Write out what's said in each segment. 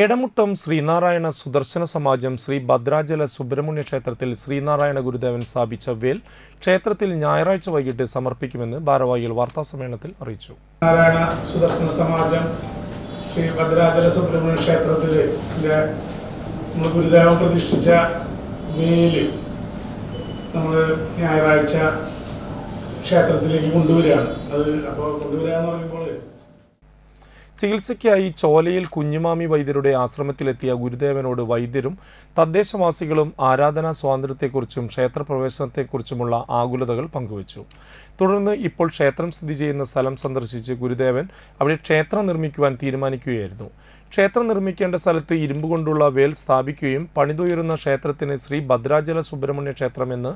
എടമുട്ടം ശ്രീനാരായണ സുദർശന സമാജം ശ്രീ ഭദ്രാചല സുബ്രഹ്മണ്യ ക്ഷേത്രത്തിൽ ശ്രീനാരായണ ഗുരുദേവൻ സ്ഥാപിച്ച വേൽ ക്ഷേത്രത്തിൽ ഞായറാഴ്ച വൈകിട്ട് സമർപ്പിക്കുമെന്ന് ഭാരവാഹികൾ വാർത്താസമ്മേളനത്തിൽ അറിയിച്ചു. നാരായണ സുദർശന സമാജം ശ്രീ ഭദ്രാചല സുബ്രഹ്മണ്യ ക്ഷേത്രത്തിൽ ഗുരുദേവൻ പ്രതിഷ്ഠിച്ച വേൽ നമ്മൾ ഞായറാഴ്ച ക്ഷേത്രത്തിലേക്ക് കൊണ്ടുവരികയാണ്. അത് അപ്പോൾ കൊണ്ടുവരിക എന്ന് പറയുമ്പോൾ ചികിത്സയ്ക്കായി ചോലയിൽ കുഞ്ഞുമാമി വൈദ്യരുടെ ആശ്രമത്തിലെത്തിയ ഗുരുദേവനോട് വൈദ്യരും തദ്ദേശവാസികളും ആരാധനാ സ്വാതന്ത്ര്യത്തെക്കുറിച്ചും ക്ഷേത്രപ്രവേശനത്തെക്കുറിച്ചുമുള്ള ആകുലതകൾ പങ്കുവച്ചു. തുടർന്ന് ഇപ്പോൾ ക്ഷേത്രം സ്ഥിതി ചെയ്യുന്ന സ്ഥലം സന്ദർശിച്ച് ഗുരുദേവൻ അവിടെ ക്ഷേത്രം നിർമ്മിക്കുവാൻ തീരുമാനിക്കുകയായിരുന്നു. ക്ഷേത്രം നിർമ്മിക്കേണ്ട സ്ഥലത്ത് ഇരുമ്പ് കൊണ്ടുള്ള വേൽ സ്ഥാപിക്കുകയും പണിതുയരുന്ന ക്ഷേത്രത്തിന് ശ്രീ ഭദ്രാചല സുബ്രഹ്മണ്യ ക്ഷേത്രം എന്ന്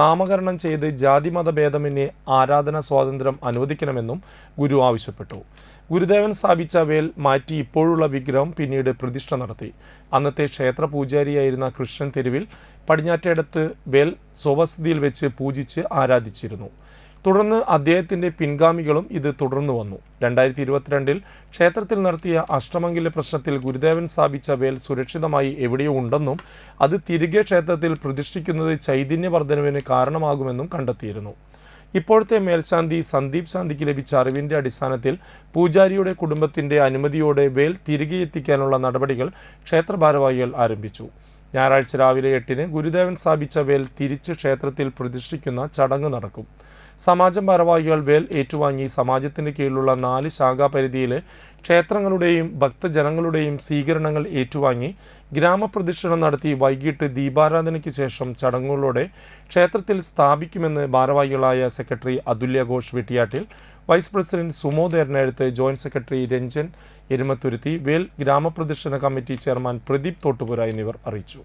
നാമകരണം ചെയ്ത് ജാതിമത ആരാധനാ സ്വാതന്ത്ര്യം അനുവദിക്കണമെന്നും ഗുരു ആവശ്യപ്പെട്ടു. ഗുരുദേവൻ സ്ഥാപിച്ച വേൽ മാറ്റി ഇപ്പോഴുള്ള വിഗ്രഹം പിന്നീട് പ്രതിഷ്ഠ നടത്തി. അന്നത്തെ ക്ഷേത്ര പൂജാരിയായിരുന്ന കൃഷ്ണൻ തെരുവിൽ പടിഞ്ഞാറ്റേടത്ത് വേൽ സ്വവസതിയിൽ വെച്ച് പൂജിച്ച് ആരാധിച്ചിരുന്നു. തുടർന്ന് അദ്ദേഹത്തിന്റെ പിൻഗാമികളും ഇത് തുടർന്നു വന്നു. രണ്ടായിരത്തി ഇരുപത്തിരണ്ടിൽ ക്ഷേത്രത്തിൽ നടത്തിയ അഷ്ടമംഗല പ്രശ്നത്തിൽ ഗുരുദേവൻ സ്ഥാപിച്ച വേൽ സുരക്ഷിതമായി എവിടെയോ ഉണ്ടെന്നും അത് തിരികെ ക്ഷേത്രത്തിൽ പ്രതിഷ്ഠിക്കുന്നത് ചൈതന്യവർദ്ധനവിന് കാരണമാകുമെന്നും കണ്ടെത്തിയിരുന്നു. ഇപ്പോഴത്തെ മേൽശാന്തി സന്ദീപ് ശാന്തിക്ക് ലഭിച്ച അറിവിന്റെ അടിസ്ഥാനത്തിൽ പൂജാരിയുടെ കുടുംബത്തിന്റെ അനുമതിയോടെ വേൽ തിരികെ എത്തിക്കാനുള്ള നടപടികൾ ക്ഷേത്ര ഭാരവാഹികൾ ആരംഭിച്ചു. ഞായറാഴ്ച രാവിലെ എട്ടിന് ഗുരുദേവൻ സ്ഥാപിച്ച വേൽ തിരിച്ച് ക്ഷേത്രത്തിൽ പ്രതിഷ്ഠിക്കുന്ന ചടങ്ങ് നടക്കും. സമാജം ഭാരവാഹികൾ വേൽ ഏറ്റുവാങ്ങി സമാജത്തിന് കീഴിലുള്ള നാല് ശാഖാപരിധിയിലെ ക്ഷേത്രങ്ങളുടെയും ഭക്തജനങ്ങളുടെയും സ്വീകരണങ്ങൾ ഏറ്റുവാങ്ങി ഗ്രാമപ്രദക്ഷിണം നടത്തി വൈകിട്ട് ദീപാരാധനയ്ക്ക് ശേഷം ചടങ്ങുകളോടെ ക്ഷേത്രത്തിൽ സ്ഥാപിക്കുമെന്ന് ഭാരവാഹികളായ secretary Athulya Ghosh Vettiyattil vice president Sumod എറണാകുളത്ത് ജോയിന്റ് സെക്രട്ടറി രഞ്ജൻ എരുമത്തുരുത്തി വേൽ ഗ്രാമപ്രദക്ഷിണ കമ്മിറ്റി ചെയർമാൻ പ്രദീപ് തോട്ടുപുര എന്നിവർ അറിയിച്ചു.